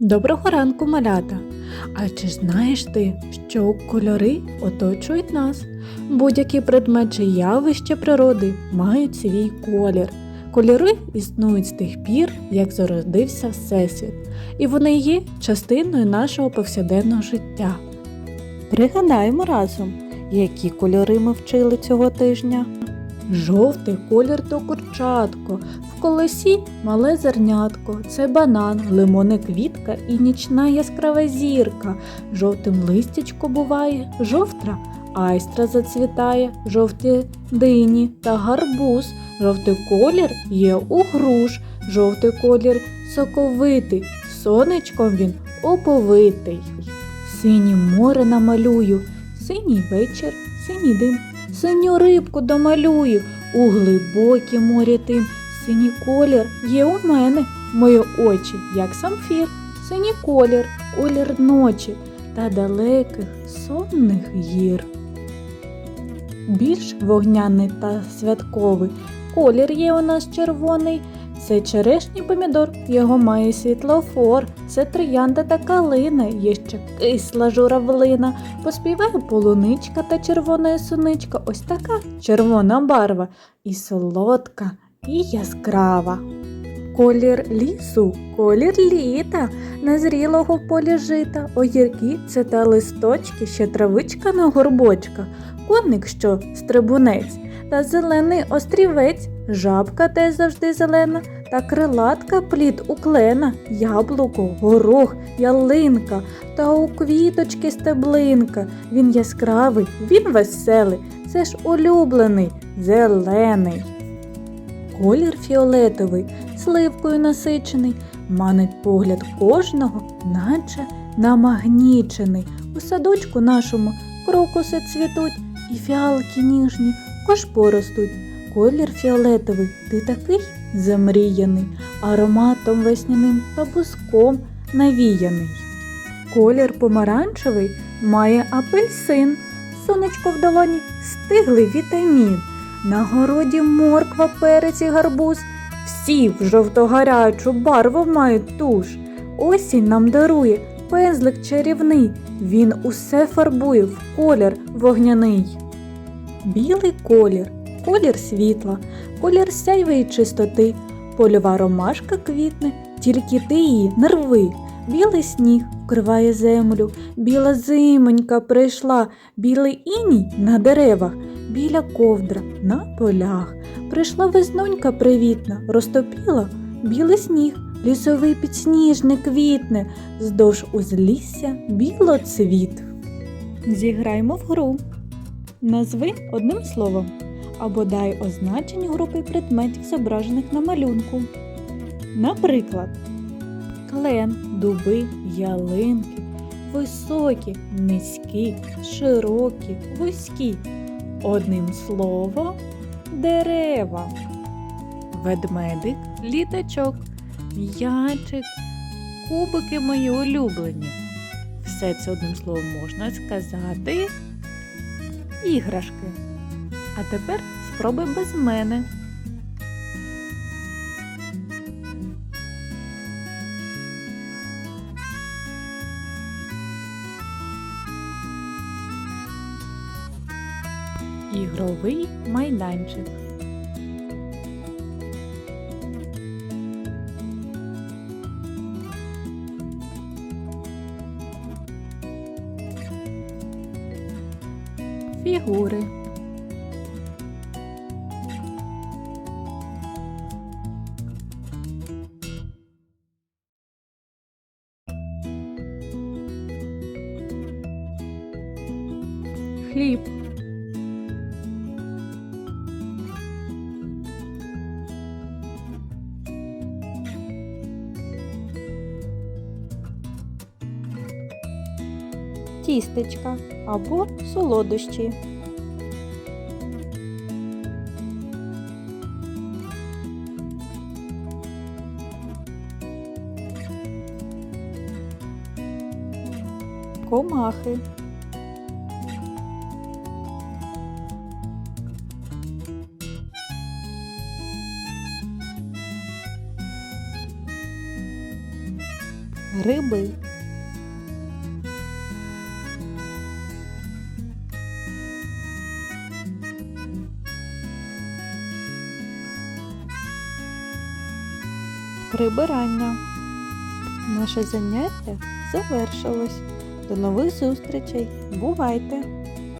Доброго ранку, малята! А чи знаєш ти, що кольори оточують нас? Будь-який предмет чи явище природи мають свій колір. Кольори існують з тих пір, як зародився Всесвіт, і вони є частиною нашого повсякденного життя. Пригадаємо разом, які кольори ми вчили цього тижня. Жовтий колір то курчатко, в колесі мале зернятко, це банан, лимонна квітка і нічна яскрава зірка. Жовтим листячко буває, жовтра айстра зацвітає, жовті дині та гарбуз. Жовтий колір є у груш, жовтий колір соковитий, сонечком він оповитий. Синє море намалюю, синій вечір, синій дим, синю рибку домалюю, у глибокі морі тим. Синій колір є у мене, мої очі, як самфір, синій колір, колір ночі та далеких сонних гір. Більш вогняний та святковий колір є у нас червоний. Це черешній помідор, його має світлофор, це троянда та калина, є ще кисла журавлина, поспіває полуничка та червона суничка, ось така червона барва, і солодка, і яскрава. Колір лісу, колір літа, незрілого в полі жита, огірки це та листочки, ще травичка на горбочках, коник, що стрибунець, та зелений острівець, жабка теж завжди зелена, та крилатка плід у клена, яблуко, горох, ялинка, та у квіточки стеблинка. Він яскравий, він веселий, це ж улюблений, зелений. Колір фіолетовий, сливкою насичений, манить погляд кожного, наче намагнічений. У садочку нашому крокуси цвітуть, і фіалки ніжні, кош поростуть. Колір фіолетовий, ти такий замріяний, ароматом весняним та буском навіяний. Колір помаранчевий має апельсин, сонечко в долоні стиглий вітамін. На городі морква, перець і гарбуз, всі в жовто-гарячу барву мають туш. Осінь нам дарує пензлик чарівний, він усе фарбує в колір вогняний. Білий колір, колір світла, колір сяйвої чистоти, польова ромашка квітне, тільки ти її не рви. Білий сніг вкриває землю, біла зимонька прийшла, білий іній на деревах, біля ковдра на полях. Прийшла веснонька привітна, розтопіла білий сніг, лісовий підсніжник квітне, здовж узлісся білоцвіт. Зіграймо в гру. Назви одним словом або дай означення групи предметів, зображених на малюнку. Наприклад, клен, дуби, ялинки, високі, низькі, широкі, вузькі. Одним словом, дерева, ведмедик, літачок, м'ячик, кубики мої улюблені. Все це одним словом можна сказати іграшки. А тепер спробуй без мене. Ігровий майданчик. Фігури. Хліб. Тістечка або солодощі. Комахи. Гриби. Прибирання. Наше заняття завершилось. До нових зустрічей. Бувайте!